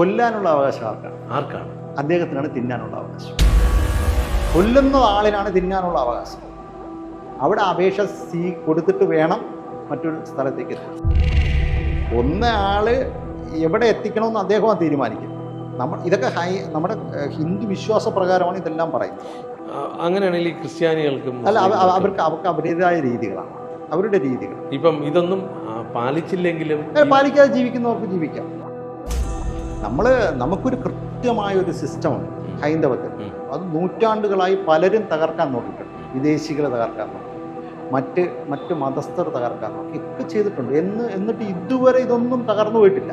കൊല്ലാനുള്ള അവകാശം ആർക്കാണ്? ആർക്കാണ്? അദ്ദേഹത്തിനാണ് തിന്നാനുള്ള അവകാശം. കൊല്ലുന്ന ആളിനാണ് തിന്നാനുള്ള അവകാശം. അവിടെ അപേക്ഷ സീ കൊടുത്തിട്ട് വേണം മറ്റൊരു സ്ഥലത്തേക്ക് എത്താൻ. ഒന്ന ആൾ എവിടെ എത്തിക്കണമെന്ന് അദ്ദേഹം തീരുമാനിക്കും. നമ്മൾ ഇതൊക്കെ ഹൈ നമ്മുടെ ഹിന്ദു വിശ്വാസ പ്രകാരമാണ് ഇതെല്ലാം പറയുന്നത്. അങ്ങനെയാണെങ്കിൽ ക്രിസ്ത്യാനികൾക്കും അല്ല അവർക്ക് അവർക്ക് അവരുടേതായ രീതികളാണ്. അവരുടെ രീതികൾ. ഇപ്പം ഇതൊന്നും പാലിച്ചില്ലെങ്കിലും പാലിക്കാതെ ജീവിക്കുന്നവർക്ക് ജീവിക്കാം. നമ്മൾ നമുക്കൊരു കൃത്യമായ ഒരു സിസ്റ്റം ഉണ്ട് ഹൈന്ദവത്തിൽ അത് നൂറ്റാണ്ടുകളായി പലരും തകർക്കാൻ നോക്കിയിട്ടുണ്ട്. വിദേശികളെ തകർക്കാൻ നോക്കി. മറ്റ് മറ്റ് മതസ്ഥർ തകർക്കാൻ നോക്കി. ഒക്കെ ചെയ്തിട്ടുണ്ട്. എന്ന് എന്നിട്ട് ഇതുവരെ ഇതൊന്നും തകർന്നു പോയിട്ടില്ല.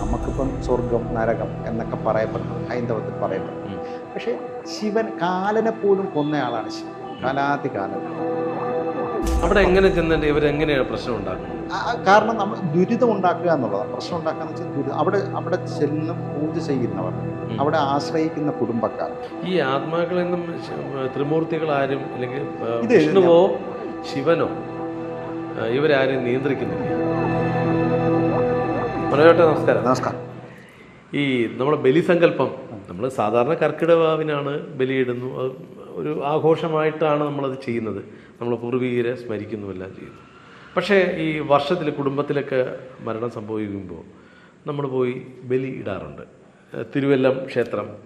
നമുക്കിപ്പം സ്വർഗം നരകം എന്നൊക്കെ പറയപ്പെടുന്നു. ഹൈന്ദവത്തിൽ പറയപ്പെടുന്നു. പക്ഷേ ശിവൻ കാലനെ പോലും കൊന്നയാളാണ് ശിവൻ. കാലാതി കാലൻ അവിടെ എങ്ങനെ ചെന്നിട്ട് ഇവരെങ്ങനെയാണ് പ്രശ്നം ഉണ്ടാക്കുന്നത്? കാരണം നമ്മൾ ദുരിതം ഉണ്ടാക്കുക എന്നുള്ളതാണ്. പ്രശ്നം ഉണ്ടാക്കുക എന്ന് വെച്ചാൽ ദുരിതം അവിടെ അവിടെ ചെന്ന് പൂജ ചെയ്യുന്നവർ അവിടെ ആശ്രയിക്കുന്ന കുടുംബക്കാർ. ഈ ആത്മാക്കളെന്നും നിന്നും ആരും അല്ലെങ്കിൽ വിഷ്ണുവോ ശിവനോ ഇവരാരും നിയന്ത്രിക്കുന്നില്ല. മനോജേട്ടാ നമസ്കാരം. നമസ്കാരം. ഈ നമ്മുടെ ബലിസങ്കല്പം നമ്മൾ സാധാരണ കർക്കിടവാവിനാണ് ബലിയിടുന്നു. ഒരു ആഘോഷമായിട്ടാണ് നമ്മളത് ചെയ്യുന്നത്. നമ്മൾ പൂർവീകരെ സ്മരിക്കുന്നുമെല്ലാം ചെയ്യുന്നു. പക്ഷേ ഈ വർഷത്തിൽ കുടുംബത്തിലൊക്കെ മരണം സംഭവിക്കുമ്പോൾ നമ്മൾ പോയി ബലി ഇടാറുണ്ട്. തിരുവല്ലം ക്ഷേത്രം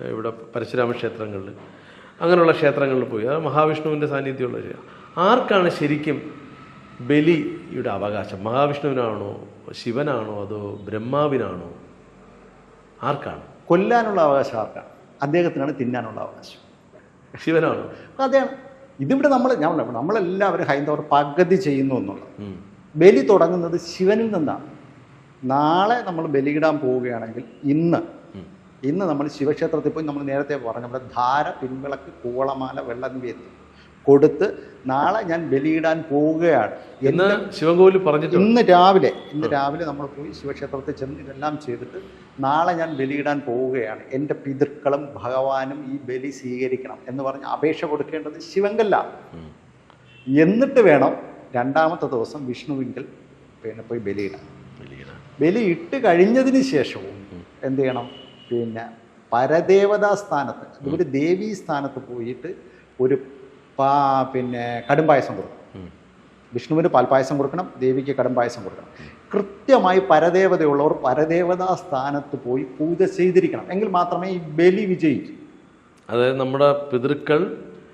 ഇവിടെ പരശുരാമ ക്ഷേത്രങ്ങളിൽ അങ്ങനെയുള്ള ക്ഷേത്രങ്ങളിൽ പോയി. അത് മഹാവിഷ്ണുവിന്റെ സാന്നിധ്യമുള്ള ആർക്കാണ് ശരിക്കും ബലിയുടെ അവകാശം? മഹാവിഷ്ണുവിനാണോ ശിവനാണോ അതോ ബ്രഹ്മാവിനാണോ? ആർക്കാണ്? കൊല്ലാനുള്ള അവകാശം ആർക്കാണ്? അദ്ദേഹത്തിനാണ് തിന്നാനുള്ള അവകാശം. ശിവനാണോ. അതെയാണ് ഇതിവിടെ നമ്മൾ ഞാൻ പറഞ്ഞ നമ്മളെല്ലാവരും ഹൈന്ദവർ പകുതി ചെയ്യുന്നു എന്നുള്ളത്. ബലി തുടങ്ങുന്നത് ശിവനിൽ നിന്നാണ്. നാളെ നമ്മൾ ബലിയിടാൻ പോവുകയാണെങ്കിൽ ഇന്ന്. ഇന്ന് നമ്മൾ ശിവക്ഷേത്രത്തിൽ പോയി നമ്മൾ നേരത്തെ പറഞ്ഞ നമ്മുടെ ധാര പിൻവിളക്ക് കൂളമാല വെള്ളനിവേദ്യം കൊടുത്ത് നാളെ ഞാൻ ബലിയിടാൻ പോവുകയാണ്. എന്ന് ശിവകോവിൽ പറഞ്ഞിട്ട് ഇന്ന് രാവിലെ ഇന്ന് രാവിലെ നമ്മൾ പോയി ശിവക്ഷേത്രത്തിൽ ചെന്ന് ഇതെല്ലാം ചെയ്തിട്ട് നാളെ ഞാൻ ബലിയിടാൻ പോവുകയാണ്. എന്റെ പിതൃക്കളും ഭഗവാനും ഈ ബലി സ്വീകരിക്കണം എന്ന് പറഞ്ഞ് അപേക്ഷ കൊടുക്കേണ്ടത് ശിവങ്കല്ല. എന്നിട്ട് വേണം രണ്ടാമത്തെ ദിവസം വിഷ്ണുവിങ്കൽ പിന്നെ പോയി ബലിയിടാൻ. ബലിയിടാൻ. ബലി ഇട്ട് കഴിഞ്ഞതിന് ശേഷവും എന്ത് ചെയ്യണം? പിന്നെ പരദേവതാ സ്ഥാനത്ത് ഇവർ ദേവീ സ്ഥാനത്ത് പോയിട്ട് ഒരു പാ പിന്നെ കടുംപായസം കൊടുക്കും. വിഷ്ണുവിന് പാൽപ്പായസം കൊടുക്കണം ദേവിക്ക് കടുംപായസം കൊടുക്കണം. കൃത്യമായി പരദേവതയുള്ളവർ പരദേവതാ സ്ഥാനത്ത് പോയി പൂജ ചെയ്തിരിക്കണം. എങ്കിൽ മാത്രമേ ഈ ബലി വിജയിക്കൂ. അതായത് നമ്മുടെ പിതൃക്കൾ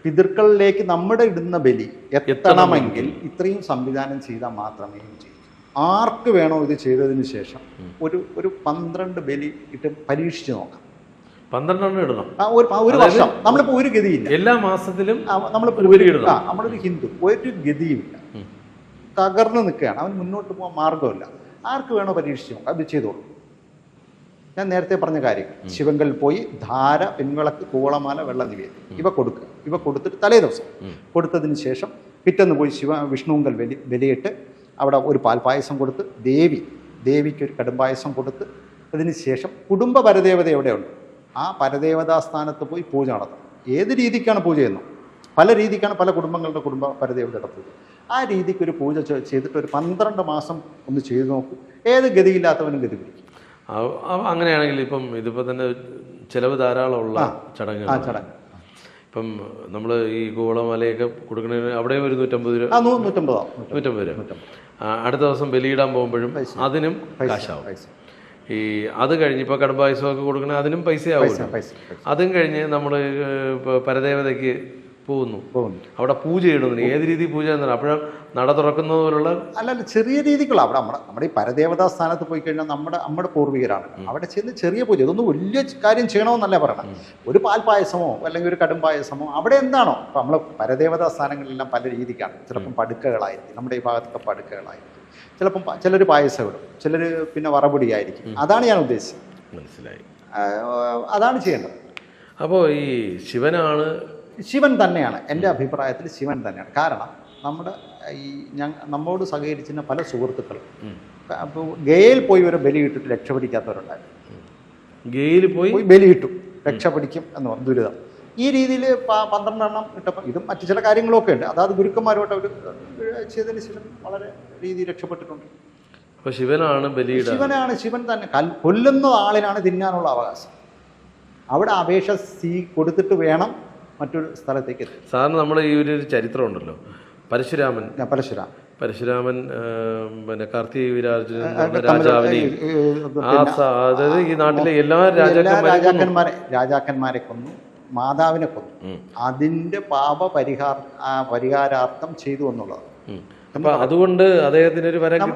പിതൃക്കളിലേക്ക് നമ്മുടെ ഇടുന്ന ബലി എത്തണമെങ്കിൽ ഇത്രയും സംവിധാനം ചെയ്താൽ മാത്രമേ ആർക്ക് വേണോ ഇത് ചെയ്തതിന് ശേഷം ഒരു ഒരു പന്ത്രണ്ട് ബലി ഇട്ട് പരീക്ഷിച്ച് നോക്കാം. പന്ത്രണ്ടെണ്ണം ഇടണം. ഒരു ഒരു വർഷം. നമ്മളിപ്പോൾ ഒരു ഗതിയില്ല. എല്ലാ മാസത്തിലും നമ്മൾ ഒരു ഇടണം. നമ്മളൊരു ഹിന്ദു. ഒരു ഗതിയുമില്ല. തകർന്ന് നിൽക്കുകയാണ്. അവൻ മുന്നോട്ട് പോകാൻ മാർഗമില്ല ആർക്ക് വേണോ പരീക്ഷിച്ചു നോക്കാം അത് ചെയ്തോളൂ. ഞാൻ നേരത്തെ പറഞ്ഞ കാര്യം. ശിവങ്കൽ പോയി ധാര പിൻവിളക്ക് കൂവളമാല വെള്ള നിവേദ്യം. ഇവ കൊടുക്കുക. ഇവ കൊടുത്തിട്ട് തലേ ദിവസം. കൊടുത്തതിന് ശേഷം പിറ്റേന്ന് പോയി ശിവ വിഷ്ണുങ്കൽ വലി വിലയിട്ട് അവിടെ ഒരു പാൽപായസം കൊടുത്ത് ദേവി ദേവിക്ക് ഒരു കടുംപായസം കൊടുത്ത് അതിന് ശേഷം കുടുംബ പരദേവത എവിടെയുണ്ട്? ആ പരദേവതാ സ്ഥാനത്ത് പോയി പൂജ നടത്തണം. ഏത് രീതിക്കാണ് പൂജ ചെയ്യുന്നത് പല രീതിക്കാണ് പല കുടുംബങ്ങളുടെ കുടുംബ പരദേവതയുടെ പൂജ ആ രീതിക്ക് ഒരു പൂജ ചെയ്തിട്ട് ഒരു പന്ത്രണ്ട് മാസം ഒന്ന് ചെയ്തു നോക്കൂ. ഏത് ഗതിയില്ലാത്തവനും ഗതി പിടിക്കും. ആ- ആ- അങ്ങനെയാണെങ്കിൽ ഇപ്പം ഇതിപ്പോൾ തന്നെ ചിലവ് ധാരാളമുള്ള ആ ചടങ്ങുകൾ ചടങ്ങ്. ഇപ്പം നമ്മൾ ഈ ഗോളമലയൊക്കെ കൊടുക്കുന്നതിന് അവിടെ ഒരു നൂറ്റമ്പത് രൂപ ആ നൂ നൂറ്റമ്പതാവും നൂറ്റമ്പത് രൂപ. അടുത്ത ദിവസം ബലിയിടാൻ പോകുമ്പോഴും അതിനും കാശാവും. ഈ അത് കഴിഞ്ഞ് ഇപ്പോൾ കടമ്പായസമൊക്കെ കൊടുക്കണേ അതിനും പൈസ പൈസ അതും കഴിഞ്ഞ് നമ്മൾ പരദേവതയ്ക്ക് പോകുന്നു. പോകുന്നു. അവിടെ പൂജ ഇടുന്നു ഏത് രീതി പൂജ എന്നാണ് അപ്പോഴും നട തുറക്കുന്നത് പോലുള്ള അല്ലല്ല ചെറിയ രീതിക്കുള്ള അവിടെ നമ്മുടെ നമ്മുടെ ഈ പരദേവതാ സ്ഥാനത്ത് പോയി കഴിഞ്ഞാൽ നമ്മുടെ നമ്മുടെ പൂർവികരാണ്. അവിടെ ചെന്ന് ചെറിയ പൂജ ഇതൊന്നും വലിയ കാര്യം ചെയ്യണമെന്നല്ല പറയണം ഒരു പാൽപായസമോ അല്ലെങ്കിൽ ഒരു കടും പായസമോ അവിടെ എന്താണോ. ഇപ്പം നമ്മൾ പരദേവതാ സ്ഥാനങ്ങളിലെല്ലാം പല രീതിക്കാണ്. ചിലപ്പം പടുക്കകളായിരിക്കും. നമ്മുടെ ഈ ഭാഗത്തൊക്കെ പടുക്കകളായിരിക്കും. ചിലപ്പം ചിലർ പായസം ഇടും. ചിലർ പിന്നെ വറപൊടിയായിരിക്കും. അതാണ് ഞാൻ ഉദ്ദേശിച്ചത്. മനസ്സിലായി. അതാണ് ചെയ്യേണ്ടത്. അപ്പോൾ ഈ ശിവനാണ് ശിവൻ തന്നെയാണ്. എന്റെ അഭിപ്രായത്തിൽ ശിവൻ തന്നെയാണ്. കാരണം നമ്മുടെ ഈ ഞങ്ങ നമ്മോട് സഹകരിച്ചിരുന്ന പല സുഹൃത്തുക്കളും അപ്പോൾ ഗയയിൽ പോയി ഒരു ബലി ഇട്ടിട്ട് രക്ഷപ്പെടിക്കാത്തവരുണ്ടായിരുന്നു ഗെയിൽ പോയി? പോയി ബലി ഇട്ടു രക്ഷപ്പെടിക്കും എന്ന് പറഞ്ഞു. ദുരിതം. ഈ രീതിയിൽ പന്ത്രണ്ടെണ്ണം ഇട്ടപ്പോൾ ഇതും മറ്റു ചില കാര്യങ്ങളൊക്കെ ഉണ്ട്. അതായത് ഗുരുക്കന്മാരുമായിട്ട് അവർ ചെയ്തതിന് ശേഷം വളരെ രീതി രക്ഷപ്പെട്ടിട്ടുണ്ട്. അപ്പോൾ ശിവനാണ് ബലിയുടെ ശിവനാണ് ശിവൻ തന്നെ കൽ- കൊല്ലുന്ന ആളിനാണ് തിന്നാനുള്ള അവകാശം. അവിടെ അപേക്ഷ സീ കൊടുത്തിട്ട് വേണം മറ്റൊരു സ്ഥലത്തേക്ക് സാറിന് നമ്മുടെ ഈ ഒരു ചരിത്രം ഉണ്ടല്ലോ. പരശുരാമൻ. പരശുരാം പരശുരാമൻ. ആ, പിന്നെ കാർത്തിക വീരാർജുനൻ രാജാവിനെയും അതായത് ഈ നാട്ടിലെ എല്ലാ രാജാക്കന്മാരെ രാജാക്കന്മാരെ കൊന്നു. മാതാവിനെ കൊന്നു. അതിന്റെ പാപ പരിഹാര പരിഹാരാർത്ഥം ചെയ്തു എന്നുള്ളത്. അപ്പൊ അതുകൊണ്ട് അദ്ദേഹത്തിന് ഒരു വരം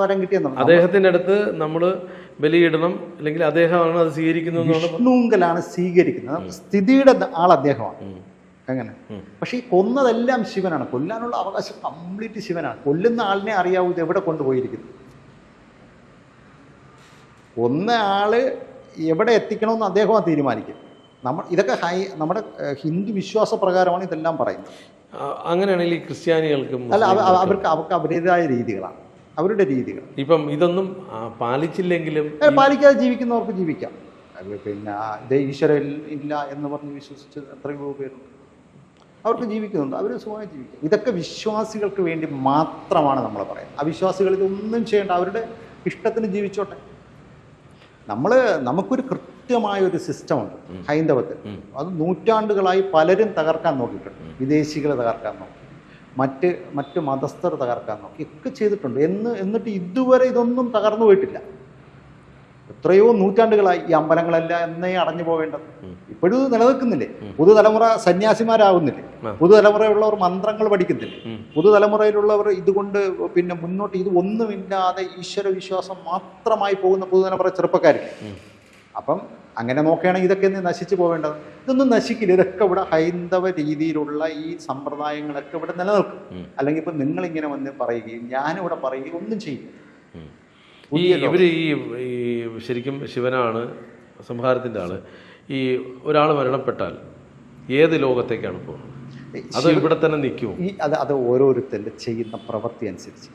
വരം കിട്ടിയെന്നുള്ളത് അദ്ദേഹത്തിന്റെ അടുത്ത് നമ്മൾ ബലിയിടണം അല്ലെങ്കിൽ അദ്ദേഹമാണ് അത് സ്വീകരിക്കുന്നത് വിഷ്ണുങ്കലാണ് സ്വീകരിക്കുന്നത്. സ്ഥിതിയുടെ ആൾ അദ്ദേഹമാണ്. അങ്ങനെ. പക്ഷെ ഈ കൊന്നതെല്ലാം ശിവനാണ്. കൊല്ലാനുള്ള അവകാശം കംപ്ലീറ്റ് ശിവനാണ്. കൊല്ലുന്ന ആളിനെ അറിയാവൂ ഇത് എവിടെ കൊണ്ടുപോയിരിക്കുന്നു. കൊന്ന ആൾ എവിടെ എത്തിക്കണമെന്ന് അദ്ദേഹമാണ് തീരുമാനിക്കും നമ്മൾ ഇതൊക്കെ ഹൈ നമ്മുടെ ഹിന്ദു വിശ്വാസ പ്രകാരമാണ് ഇതെല്ലാം പറയുന്നത്. അങ്ങനെയാണെങ്കിൽ ഈ ക്രിസ്ത്യാനികൾക്കും അല്ല അവർക്ക് അവർക്ക് അവരുടേതായ രീതികളാണ്. അവരുടെ രീതികൾ ഇപ്പം ഇതൊന്നും പാലിച്ചില്ലെങ്കിലും പാലിക്കാതെ ജീവിക്കുന്നവർക്ക് ജീവിക്കാം. പിന്നെ ഇത് ഈശ്വര ഇല്ല എന്ന് പറഞ്ഞ് വിശ്വസിച്ച് എത്രയോ പേരുണ്ട്. അവർക്ക് ജീവിക്കുന്നുണ്ട്. അവർ സുഖമായി ജീവിക്കും. ഇതൊക്കെ വിശ്വാസികൾക്ക് വേണ്ടി മാത്രമാണ് നമ്മൾ പറയുന്നത്. അവിശ്വാസികൾ ഇതൊന്നും ചെയ്യേണ്ട. അവരുടെ ഇഷ്ടത്തിന് ജീവിച്ചോട്ടെ. നമ്മൾ നമുക്കൊരു കൃത്യമായ ഒരു സിസ്റ്റമുണ്ട് ഹൈന്ദവത്തിൽ. അത് നൂറ്റാണ്ടുകളായി പലരും തകർക്കാൻ നോക്കിയിട്ടുണ്ട്. വിദേശികളെ തകർക്കാൻ നോക്കി മറ്റ് മറ്റ് മതസ്ഥർ തകർക്കാൻ നോക്കി ഒക്കെ ചെയ്തിട്ടുണ്ട്. എന്ന് എന്നിട്ട് ഇതുവരെ ഇതൊന്നും തകർന്നു പോയിട്ടില്ല. എത്രയോ നൂറ്റാണ്ടുകളായി ഈ അമ്പലങ്ങളെല്ലാം എന്നേ അടഞ്ഞു പോവേണ്ടത്. ഇപ്പോഴും ഇത് നിലനിൽക്കുന്നില്ലേ? പുതുതലമുറ സന്യാസിമാരാകുന്നില്ലേ? പുതുതലമുറയിലുള്ളവർ പുതുതലമുറയുള്ളവർ മന്ത്രങ്ങൾ പഠിക്കുന്നില്ലേ? പുതുതലമുറയിലുള്ളവർ ഇതുകൊണ്ട് പിന്നെ മുന്നോട്ട് ഇത് ഒന്നുമില്ലാതെ ഈശ്വര വിശ്വാസം മാത്രമായി പോകുന്ന പുതുതലമുറ ചെറുപ്പക്കാരില്ലേ? അപ്പം അങ്ങനെ നോക്കുകയാണെങ്കിൽ ഇതൊക്കെ ഒന്ന് നശിച്ചു പോവേണ്ടത്? ഇതൊന്നും നശിക്കില്ല. ഇതൊക്കെ ഇവിടെ ഹൈന്ദവ രീതിയിലുള്ള ഈ സമ്പ്രദായങ്ങളൊക്കെ ഇവിടെ നിലനിൽക്കും. അല്ലെങ്കിൽ ഇപ്പം നിങ്ങളിങ്ങനെ വന്ന് പറയുകയും ഇവിടെ പറയുകയും ഒന്നും ചെയ്യില്ല. ഈ ഇവർ ഈ ഈ ശരിക്കും ശിവനാണ് സംഹാരത്തിന്റെ ആൾ. ഈ ഒരാൾ മരണപ്പെട്ടാൽ ഏത് ലോകത്തേക്കാണ് പോകുന്നത്? അത് ഇവിടെ തന്നെ നിൽക്കും ഈ അത് അത് ഓരോരുത്തരുടെ ചെയ്യുന്ന പ്രവൃത്തി അനുസരിച്ച്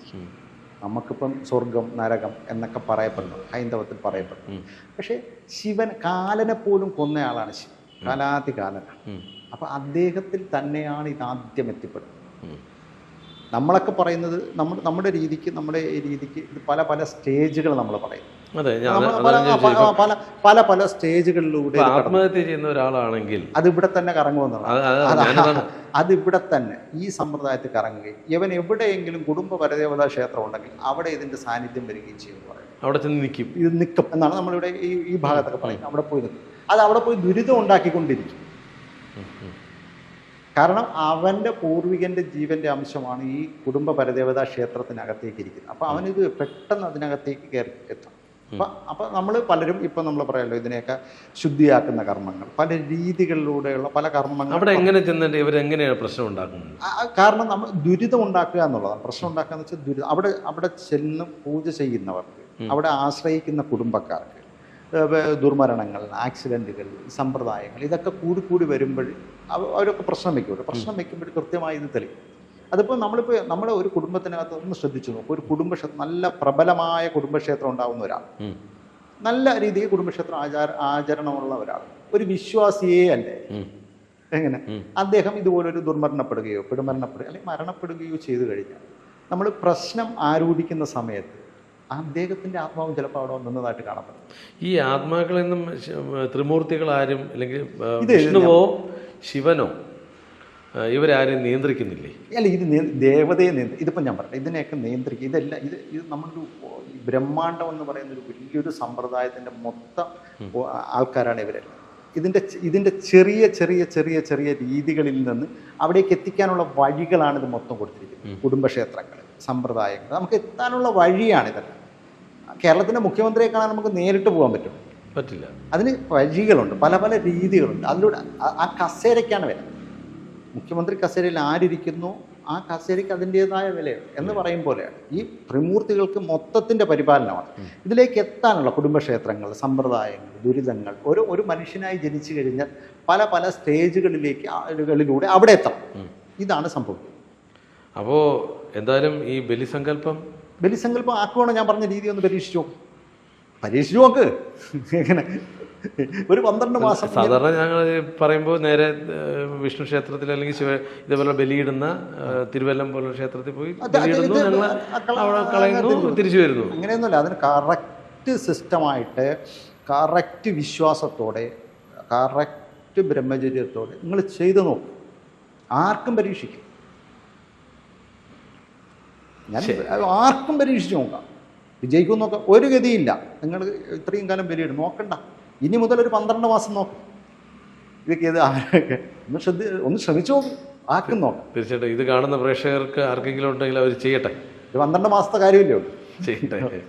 നമുക്കിപ്പം സ്വർഗം നരകം എന്നൊക്കെ പറയപ്പെടുന്നു. ഹൈന്ദവത്തിൽ പറയപ്പെടുന്നു. പക്ഷേ ശിവൻ കാലനെ പോലും കൊന്നയാളാണ് ശിവൻ. കാലാതി കാലനാണ് അപ്പം അദ്ദേഹത്തിൽ തന്നെയാണ് ഇതാദ്യം എത്തിപ്പെടുന്നത്. നമ്മളൊക്കെ പറയുന്നത് നമ്മുടെ നമ്മുടെ രീതിക്ക് നമ്മുടെ രീതിക്ക് ഇത് പല പല സ്റ്റേജുകൾ നമ്മൾ പറയും പല പല പല സ്റ്റേജുകളിലൂടെ ആത്മഹത്യ ചെയ്യുന്ന ഒരാളാണെങ്കിൽ അത് ഇവിടെ തന്നെ കറങ്ങുമെന്നുള്ളത് അത് ഇവിടെ തന്നെ ഈ സമ്പ്രദായത്തിൽ കറങ്ങുകയും ഇവൻ എവിടെയെങ്കിലും കുടുംബ പരദേവതാ ക്ഷേത്രം ഉണ്ടെങ്കിൽ അവിടെ ഇതിന്റെ സാന്നിധ്യം വരികയും ചെയ്യും അവിടെ ചെന്ന് നിൽക്കും ഇത് നിൽക്കും എന്നാണ് നമ്മളിവിടെ ഈ ഈ ഭാഗത്തൊക്കെ പറയുന്നത്. അവിടെ പോയി നിൽക്കും അത് അവിടെ പോയി ദുരിതം ഉണ്ടാക്കിക്കൊണ്ടിരിക്കും. കാരണം അവന്റെ പൂർവികന്റെ ജീവന്റെ അംശമാണ് ഈ കുടുംബ പരദേവതാ ക്ഷേത്രത്തിനകത്തേക്ക് ഇരിക്കുന്നത്. അപ്പൊ അവനിത് പെട്ടെന്ന് അതിനകത്തേക്ക് കയറി എത്തും. അപ്പൊ അപ്പൊ നമ്മൾ പലരും ഇപ്പൊ നമ്മൾ പറയാമല്ലോ ഇതിനെയൊക്കെ ശുദ്ധിയാക്കുന്ന കർമ്മങ്ങൾ. പല രീതികളിലൂടെയുള്ള പല കർമ്മങ്ങൾ അവിടെ എങ്ങനെ ചെന്നിട്ട് ഇവരെങ്ങനെയാണ് പ്രശ്നം ഉണ്ടാക്കുന്നത്? കാരണം നമ്മൾ ദുരിതം ഉണ്ടാക്കുക എന്നുള്ളതാണ്. പ്രശ്നം ഉണ്ടാക്കുക എന്ന് വെച്ചാൽ ദുരിതം. അവിടെ അവിടെ ചെന്ന് പൂജ ചെയ്യുന്നവർക്ക് അവിടെ ആശ്രയിക്കുന്ന കുടുംബക്കാർക്ക് ദുർമരണങ്ങൾ ആക്സിഡന്റുകൾ സമ്പ്രദായങ്ങൾ ഇതൊക്കെ കൂടി കൂടി വരുമ്പോൾ അവരൊക്കെ പ്രശ്നം വെക്കുമല്ലോ പ്രശ്നം വെക്കുമ്പോൾ കൃത്യമായി ഇത് തെളിയും. അതിപ്പോൾ നമ്മളിപ്പോൾ നമ്മുടെ ഒരു കുടുംബത്തിനകത്ത് ഒന്ന് ശ്രദ്ധിച്ചു നോക്കും. ഒരു കുടുംബക്ഷേത്രം നല്ല പ്രബലമായ കുടുംബക്ഷേത്രം ഉണ്ടാവുന്ന ഒരാൾ. നല്ല രീതിയിൽ കുടുംബക്ഷേത്രം ആചാര ആചരണമുള്ള ഒരാൾ. ഒരു വിശ്വാസിയെ അല്ലേ? എങ്ങനെ? അദ്ദേഹം ഇതുപോലൊരു ദുർമരണപ്പെടുകയോ പിടുമരണപ്പെടുകയോ അല്ലെങ്കിൽ മരണപ്പെടുകയോ ചെയ്തു കഴിഞ്ഞാൽ നമ്മൾ പ്രശ്നം ആരോപിക്കുന്ന സമയത്ത് അദ്ദേഹത്തിന്റെ ആത്മാവ് ചിലപ്പോൾ അവിടെ നിന്നതായിട്ട് കാണപ്പെടും. ഈ ആത്മാക്കളെന്നും ത്രിമൂർത്തികളാരും അല്ലെങ്കിൽ വിഷ്ണുവോ ശിവനോ ഇവരാരും നിയന്ത്രിക്കുന്നില്ലേ? അല്ല ഇത് ദേവതയെ നിയന്ത്രി ഇതിപ്പോൾ ഞാൻ പറയട്ടെ ഇതിനെയൊക്കെ നിയന്ത്രിക്കുക ഇതെല്ലാം ഇത് ഇത് നമ്മളൊരു ബ്രഹ്മാണ്ടം എന്ന് പറയുന്ന ഒരു വലിയൊരു സമ്പ്രദായത്തിന്റെ മൊത്തം ആൾക്കാരാണ് ഇവരെല്ലാം. ഇതിന്റെ ഇതിന്റെ ചെറിയ ചെറിയ ചെറിയ ചെറിയ രീതികളിൽ നിന്ന് അവിടേക്ക് എത്തിക്കാനുള്ള വഴികളാണ് ഇത് മൊത്തം കൊടുത്തിരിക്കുന്നത്. കുടുംബക്ഷേത്രങ്ങൾ സമ്പ്രദായങ്ങൾ. നമുക്ക് എത്താനുള്ള വഴിയാണ് ഇതെല്ലാം. കേരളത്തിന്റെ മുഖ്യമന്ത്രിയെ കാണാൻ നമുക്ക് നേരിട്ട് പോകാൻ പറ്റും. പറ്റില്ല. അതിന് വഴികളുണ്ട് പല പല രീതികളുണ്ട്. അതിലൂടെ ആ- കസേരയ്ക്കാണ് വില മുഖ്യമന്ത്രി കസേരയിൽ ആരിയ്ക്കുന്നു ആ കസേരയ്ക്ക് അതിന്റെതായ വിലയാണ് എന്ന് പറയും പോലെയാണ്. ഈ ത്രിമൂർത്തികൾക്ക് മൊത്തത്തിന്റെ പരിപാലനമാണ്. ഇതിലേക്ക് എത്താനുള്ള കുടുംബക്ഷേത്രങ്ങൾ സമ്പ്രദായങ്ങൾ ദുരിതങ്ങൾ ഒരു ഒരു മനുഷ്യനായി ജനിച്ചു കഴിഞ്ഞാൽ പല പല സ്റ്റേജുകളിലേക്ക് ആളുകളിലൂടെ അവിടെ എത്തണം. ഇതാണ് സംഭവം. അപ്പോൾ എന്തായാലും ഈ ബലിസങ്കല്പം ബലിസങ്കല്പം ആക്കുവാണോ? ഞാൻ പറഞ്ഞ രീതി ഒന്ന് പരീക്ഷിച്ചു പരീക്ഷിച്ചു നോക്ക്. എങ്ങനെ? ഒരു പന്ത്രണ്ട് മാസം സാധാരണ ഞങ്ങൾ പറയുമ്പോൾ നേരെ വിഷ്ണു ക്ഷേത്രത്തിൽ അല്ലെങ്കിൽ ശിവ ഇതേപോലെ ബലിയിടുന്ന തിരുവല്ലം പോലുള്ള ക്ഷേത്രത്തിൽ പോയി അത് ബലിയിടുന്നു ഇത് ഞങ്ങൾ അവിടെ കളയുന്നു തിരിച്ചു വരുന്നു. അങ്ങനെയൊന്നുമില്ല അതിന് കറക്റ്റ് സിസ്റ്റമായിട്ട് കറക്റ്റ് വിശ്വാസത്തോടെ കറക്റ്റ് ബ്രഹ്മചര്യത്തോടെ നിങ്ങൾ ചെയ്തു നോക്കും. ആർക്കും പരീക്ഷിക്കും. ഞാൻ ആർക്കും പരീക്ഷിച്ച് നോക്കാം. വിജയിക്കും നോക്കാം ഒരു ഗതിയില്ല. നിങ്ങൾ ഇത്രയും കാലം ബലിയിടും. നോക്കണ്ട. ഇനി മുതൽ ഒരു പന്ത്രണ്ട് മാസം നോക്കും. ഇതൊക്കെ ഇത് ആരൊക്കെ? ഒന്ന് ശ്രദ്ധ ഒന്ന് ശ്രമിച്ചു ആർക്കും നോക്കാം. തീർച്ചയായിട്ടും ഇത് കാണുന്ന പ്രേക്ഷകർക്ക് ആർക്കെങ്കിലും ഉണ്ടെങ്കിൽ അവർ ചെയ്യട്ടെ. ഒരു പന്ത്രണ്ട് മാസത്തെ കാര്യമില്ലേ ചെയ്യട്ടെ.